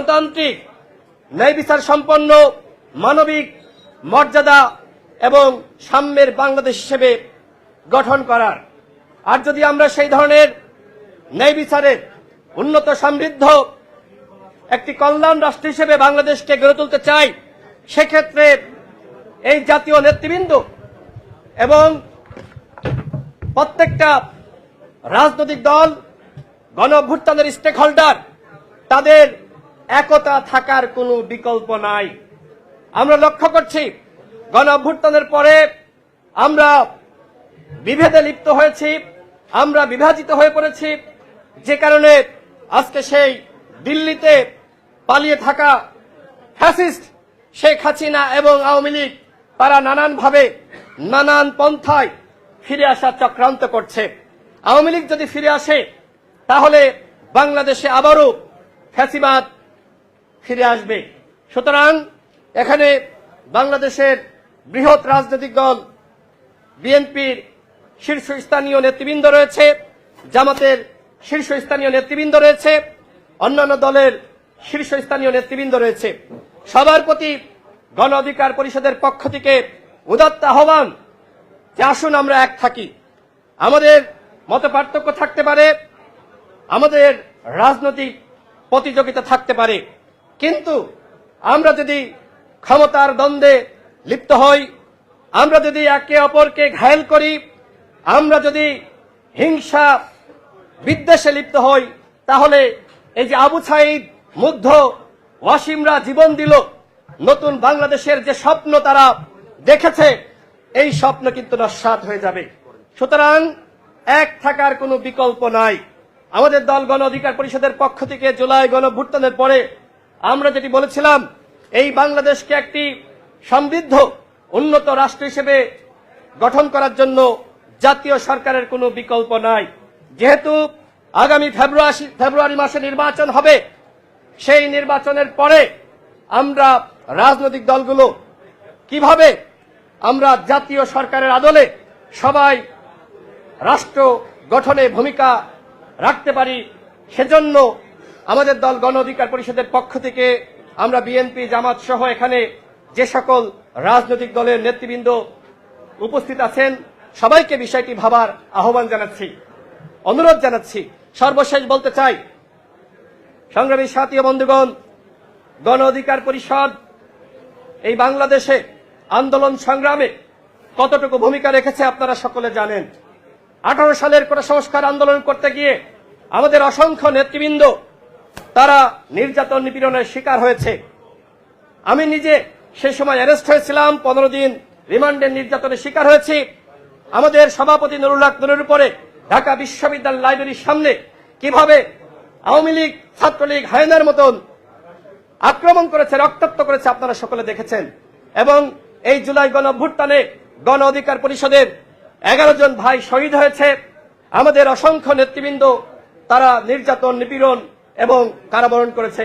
গণতান্ত্রিক, ন্যায় বিচার সম্পন্ন, মানবিক মর্যাদা এবং সাম্যের বাংলাদেশ হিসেবে গঠন করার। আর যদি আমরা সেই ধরনের ন্যায় বিচারের উন্নত সমৃদ্ধ একটি কল্যাণ রাষ্ট্র হিসেবে বাংলাদেশকে গড়ে তুলতে চাই, সেক্ষেত্রে এই জাতীয় নেতৃবৃন্দ এবং প্রত্যেকটা রাজনৈতিক দল গণ অভ্যুত্থানের স্টেক হোল্ডার তাদের একতা থাকার কোনো বিকল্প নাই। আমরা লক্ষ্য করছি গণ অভ্যুত্থানের পরে আমরা বিভেদে লিপ্ত হয়েছি, আমরা বিভাজিত হয়ে পড়েছি। যে কারণে আজকে সেই দিল্লিতে পালিয়ে থাকা ফ্যাসিস্ট শেখ হাসিনা এবং আওয়ামী লীগ, তারা নানানভাবে নানান পন্থায় ফিরে আসার চক্রান্ত করছে। আওয়ামী লীগ যদি ফিরে আসে, তাহলে বাংলাদেশে আবারও ফ্যাসিবাদ ফিরে আসবে। সুতরাং এখানে বাংলাদেশের বৃহৎ রাজনৈতিক দল, বিএনপির শীর্ষস্থানীয় নেতৃবৃন্দ রয়েছে, জামাতের শীর্ষস্থানীয় নেতৃবৃন্দ রয়েছে, অন্যান্য দলের শীর্ষস্থানীয় নেতৃবৃন্দ রয়েছে। সবার প্রতি গণ অধিকার পরিষদের পক্ষ থেকে উদাত্ত আহ্বান যে আসুন আমরা এক থাকি। আমাদের মত পার্থক্য থাকতে পারে, আমাদের রাজনৈতিক প্রতিযোগিতা থাকতে পারে। কিন্তু আমরা যদি ক্ষমতার দ্বন্দ্বে লিপ্ত হই, আমরা যদি একে অপরকে ঘায়েল করি, আমরা যদি হিংসা বিদ্বেষে লিপ্ত হই, তাহলে এই যে আবু সাইদ মুগ্ধ ওয়াসিমরা জীবন দিল, নতুন বাংলাদেশের যে স্বপ্ন তারা দেখেছে, এই স্বপ্ন কিন্তু নস্বাত হয়ে যাবে। সুতরাং এক থাকার কোনো বিকল্প নাই। আমাদের দল গণ অধিকার পরিষদের পক্ষ থেকে জুলাই গণভুত্থানের পরে আমরা যেটি বলেছিলাম, এই বাংলাদেশকে একটি সমৃদ্ধ, উন্নত রাষ্ট্র হিসেবে গঠন করার জন্য জাতীয় সরকারের কোনো বিকল্প নাই। যেহেতু আগামী ফেব্রুয়ারি ফেব্রুয়ারি মাসে নির্বাচন হবে, সেই নির্বাচনের পরে আমরা রাজনৈতিক দলগুলো কীভাবে আমরা জাতীয় সরকারের আদলে সবাই রাষ্ট্র গঠনে ভূমিকা রাখতে পারি, সেজন্য আমাদের দল গণ অধিকার পরিষদের পক্ষ থেকে আমরা বিএনপি, জামাত সহ এখানে যে সকল রাজনৈতিক দলের নেতৃবৃন্দ উপস্থিত আছেন, সবাইকে বিষয়টি ভাবার আহ্বান জানাচ্ছি, অনুরোধ জানাচ্ছি। সর্বশেষ বলতে চাই, সংগ্রামী সাথী বন্ধুগণ, গণ অধিকার পরিষদ, এই বাংলাদেশে আন্দোলন সংগ্রামে কতটুকু ভূমিকা রেখেছে আপনারা সকলে জানেন। আঠারো সালের কোটা সংস্কার আন্দোলন করতে গিয়ে আমাদের অসংখ্য নেতৃবৃন্দ তারা নির্যাতন নিপীড়নের শিকার হয়েছে। আমি নিজে সে সময় অ্যারেস্ট হয়েছিলাম, পনেরো দিন রিমান্ডের নির্যাতনের শিকার হয়েছি। আমাদের সভাপতি নুরুল হক উপরে ঢাকা বিশ্ববিদ্যালয় লাইব্রেরির সামনে কীভাবে আওয়ামী লীগ, ছাত্রলীগ, হায়নার মতন আক্রমণ করেছে, রক্তাক্ত করেছে আপনারা সকলে দেখেছেন। এবং এই জুলাই গণ অভ্যুত্থানে গণ অধিকার পরিষদের এগারো জন ভাই শহীদ হয়েছে। আমাদের অসংখ্য নেতৃবৃন্দ, তারা নির্যাতন, নিপীড়ন এবং কারাবরণ করেছে।